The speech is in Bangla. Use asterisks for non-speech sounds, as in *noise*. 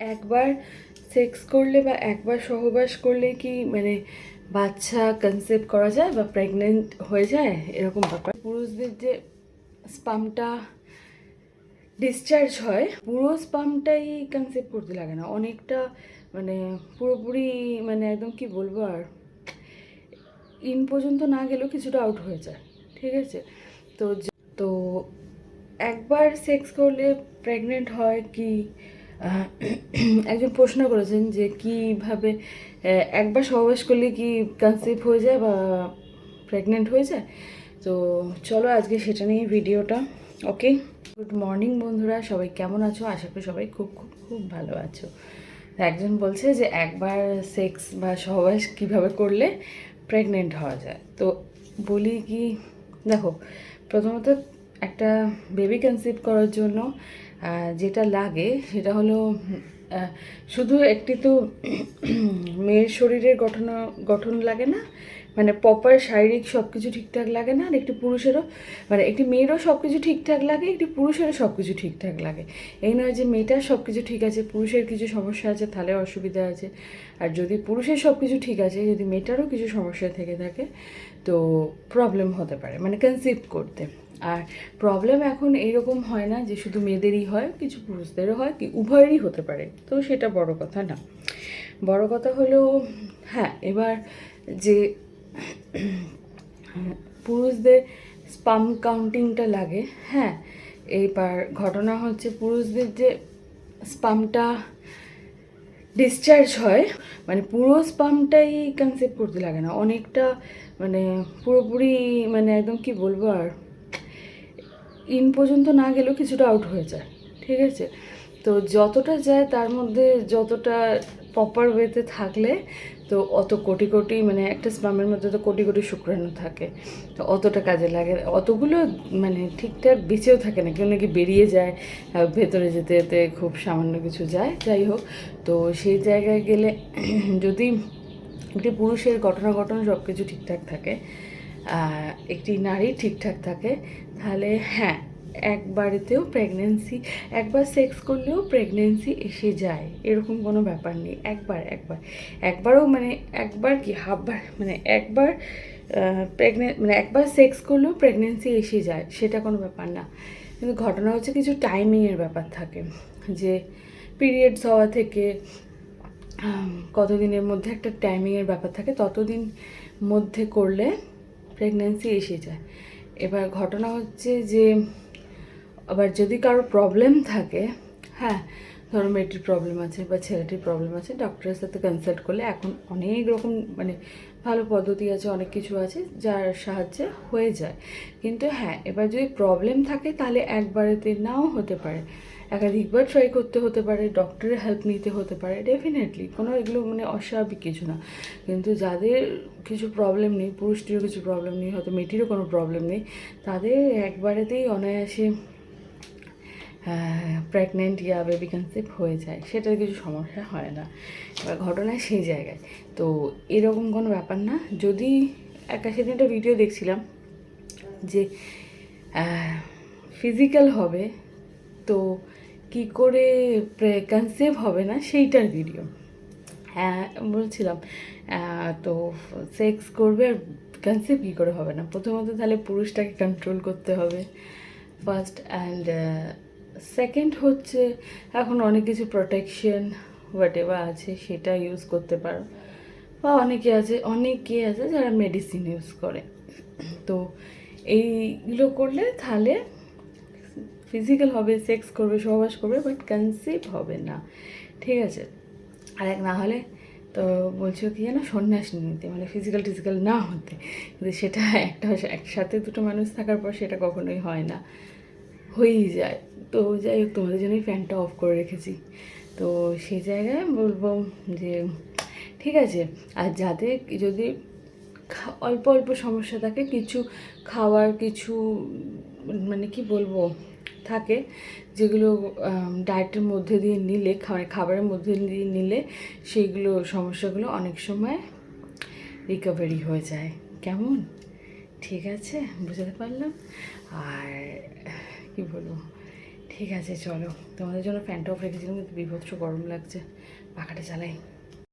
একবার সেক্স করলে বা একবার সহবাস করলে কি মানে বাচ্চা কনসেপ্ট করা যায় বা প্রেগনেন্ট হয়ে যায়? এরকম ব্যাপার। পুরুষদের যে স্পামটা ডিসচার্জ হয়, পুরো স্পামটাই কনসেপ্ট করতে লাগে না। অনেকটা মানে পুরোপুরি মানে একদম কি বলব আর ইন পর্যন্ত না গেলেও কিছুটা আউট হয়ে যায়। ঠিক আছে? তো তো একবার সেক্স করলে প্রেগনেন্ট হয় কি একজন প্রশ্ন করেছেন যে কীভাবে একবার সহবাস করলে কি কনসেপ্ট হয়ে যায় বা প্রেগনেন্ট হয়ে যায়? তো চলো আজকে সেটা নিয়ে ভিডিওটা। ওকে গুড মর্নিং বন্ধুরা, সবাই কেমন আছো? আশা করি সবাই খুব খুব খুব ভালো আছো। একজন বলছে যে একবার সেক্স বা সহবাস কীভাবে করলে প্রেগনেন্ট হওয়া যায়? তো বলি কি, দেখো, প্রথমত একটা বেবি কনসিভ করার জন্য যেটা লাগে সেটা হলো শুধু একটি তো মেয়ের শরীরের গঠন গঠন লাগে না মানে প্রপার শারীরিক সব কিছু ঠিকঠাক লাগে না, আর একটি পুরুষেরও মানে একটি মেয়েরও সব কিছু ঠিকঠাক লাগে, একটি পুরুষেরও সব কিছু ঠিকঠাক লাগে। এই নয় যে মেয়েটার সব কিছু ঠিক আছে, পুরুষের কিছু সমস্যা আছে তাহলে অসুবিধা আছে। আর যদি পুরুষের সব কিছু ঠিক আছে, যদি মেয়েটারও কিছু সমস্যা থেকে থাকে, তো প্রবলেম হতে পারে মানে কনসিভ করতে। আর প্রবলেম এখন এইরকম হয় না যে শুধু মেয়েদেরই হয়, কিছু পুরুষদেরও হয়, কি উভয়েরই হতে পারে। তো সেটা বড় কথা না। বড় কথা হলো হ্যাঁ এবার যে পুরুষদের স্পাম কাউন্টিংটা লাগে হ্যাঁ? এইবার ঘটনা হচ্ছে পুরুষদের যে স্পামটা ডিসচার্জ হয় মানে পুরো স্পামটাই কনসেপ্ট করতে লাগে না। অনেকটা মানে পুরোপুরি মানে একদম কি বলব আর ইন পর্যন্ত না গেলেও কিছুটা আউট হয়ে যায়, ঠিক আছে? তো যতটা যায় তার মধ্যে যতটা প্রপার ওয়েতে থাকলে তো অত কোটি কোটি মানে একটা স্পামের মধ্যে তো কোটি কোটি শুক্রাণু থাকে। তো অতটা কাজে লাগে। অতগুলো মানে ঠিকঠাক বেঁচেও থাকে না। কেউ নাকি বেরিয়ে যায় ভেতরে যেতে যেতে খুব সামান্য কিছু যায়। যাই হোক, তো সেই জায়গায় গেলে *clears throat* যদি একটি পুরুষের ঘটনা ঘটনা সব কিছু ঠিকঠাক থাকে একটি নারী ঠিকঠাক থাকে, তাহলে হ্যাঁ একবারেতেও প্রেগনেন্সি একবার সেক্স করলেও প্রেগনেন্সি এসে যায়। এরকম কোনো ব্যাপার নেই। একবার একবার। একবারও মানে একবার কি, হাফবার মানে একবার প্রেগনেন্ট মানে একবার সেক্স করলেও প্রেগনেন্সি এসে যায়, সেটা কোনো ব্যাপার না। কিন্তু ঘটনা হচ্ছে কিছু টাইমিংয়ের ব্যাপার থাকে, যে পিরিয়ডস হওয়া থেকে কতদিনের মধ্যে একটা টাইমিংয়ের ব্যাপার থাকে, ততদিন মধ্যে করলে প্রেগনেন্সি এসে যায়। এবার ঘটনা হচ্ছে যে আবার যদি কারও প্রবলেম থাকে হ্যাঁ ধরো মেয়েটির প্রবলেম আছে বা ছেলেটির প্রবলেম আছে ডক্টরের সাথে কনসাল্ট করলে এখন অনেক রকম মানে ভালো পদ্ধতি আছে, অনেক কিছু আছে যার সাহায্যে হয়ে যায়। কিন্তু হ্যাঁ এবার যদি প্রবলেম থাকে তাহলে একবারেতে নাও হতে পারে। একাধিকবার ট্রাই করতে হতে পারে ডক্টরের হেল্প নিতে হতে পারে ডেফিনেটলি কোনো এগুলো মানে অস্বাভাবিক কিছু না। কিন্তু যাদের কিছু প্রবলেম নেই, পুরুষটিরও কিছু প্রবলেম নেই, হয়তো মেয়েটিরও কোনো প্রবলেম নেই, তাদের একবারেতেই অনায়াসে প্রেগনেন্ট ইয়া বেবি কনসেপ্ট হয়ে যায়, সেটার কিছু সমস্যা হয় না। এবার ঘটনায় সেই জায়গায়। তো এরকম কোনো ব্যাপার না। যদি একটা সেদিন একটা ভিডিও দেখছিলাম যে ফিজিক্যাল হবে, তো কি করে কনসেভ হবে না, সেইটার ভিডিও হ্যাঁ বলছিলাম তো সেক্স করবে আর কনসেপ্ট কী করে হবে না? প্রথমত তাহলে পুরুষটাকে কন্ট্রোল করতে হবে। ফার্স্ট অ্যান্ড সেকেন্ড হচ্ছে, এখন অনেক কিছু প্রোটেকশন হোয়াট এভার আছে, সেটা ইউজ করতে পারো। বা অনেকে আছে অনেকে আছে যারা মেডিসিন ইউজ করে। তো এইগুলো করলে তাহলে ফিজিক্যাল হবে সেক্স করবে, সহবাস করবে বাট কনসিভ হবে না। ঠিক আছে? আর এক না হলে তো বলছো কি যেন, সন্ন্যাস নিতে মানে ফিজিক্যাল টিজিক্যাল না হতে। কিন্তু সেটা একটা, একসাথে দুটো মানুষ থাকার পর সেটা কখনোই হয় না। হয়েই যায়। তো যাই হোক, তোমাদের জন্যই ফ্যানটা অফ করে রেখেছি। তো সেই জায়গায় বলব যে, ঠিক আছে, আর যাদের যদি অল্প অল্প সমস্যা থাকে, কিছু খাওয়ার, কিছু মানে কি বলব, থাকে, যেগুলো ডায়েটের মধ্যে দিয়ে নিলে খাবার খাবারের মধ্যে দিয়ে নিলে, সেইগুলো সমস্যাগুলো অনেক সময় রিকভারি হয়ে যায়। কেমন? ঠিক আছে, বুঝতে পারলাম। আর কি বলব? ঠিক আছে, চলো। তোমাদের জন্য ফ্যানটা অফ রেখেছিলাম কিন্তু বিভৎস গরম লাগছে। পাখাটা চালাই।